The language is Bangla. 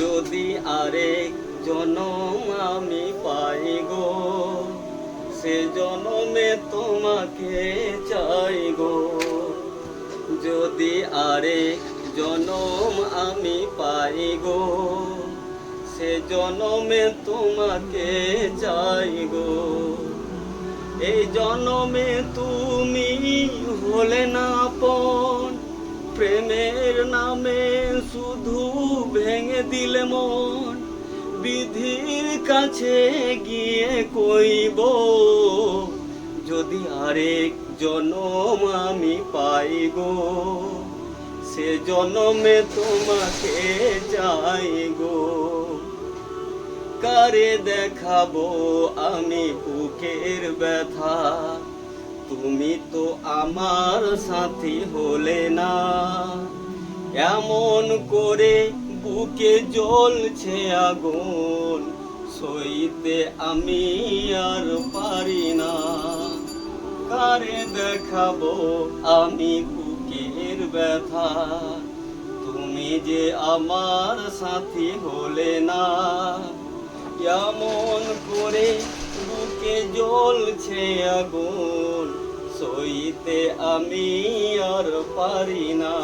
যদি আরেক জনম আমি পাই গো, সে জনমে তোমাকে চাই গো। যদি আরেক জনম আমি পাই গো, সে জনমে তোমাকে চাই গো। এই জনমে তুমি হলে না আপন, প্রেমের নামে শুধু ভেঙে দিলে মন বিধির কাছে গিয়ে কইব, যদি আরেক জনম আমি পাই গো সে জনমে তোমাকে যাই কারে দেখাবো আমি বুকের ব্যথা, তুমি তো আমার সাথী হলে না। এমন করে বুকে জ্বলছে আগুন, সইতে আমি আর পারি না। কারে দেখাবো আমি বুকের ব্যথা? তুমি যে আমার সাথী হলে না। এমন করে বুকে জ্বলছে আগুন, সইতে আমি আর পারি না।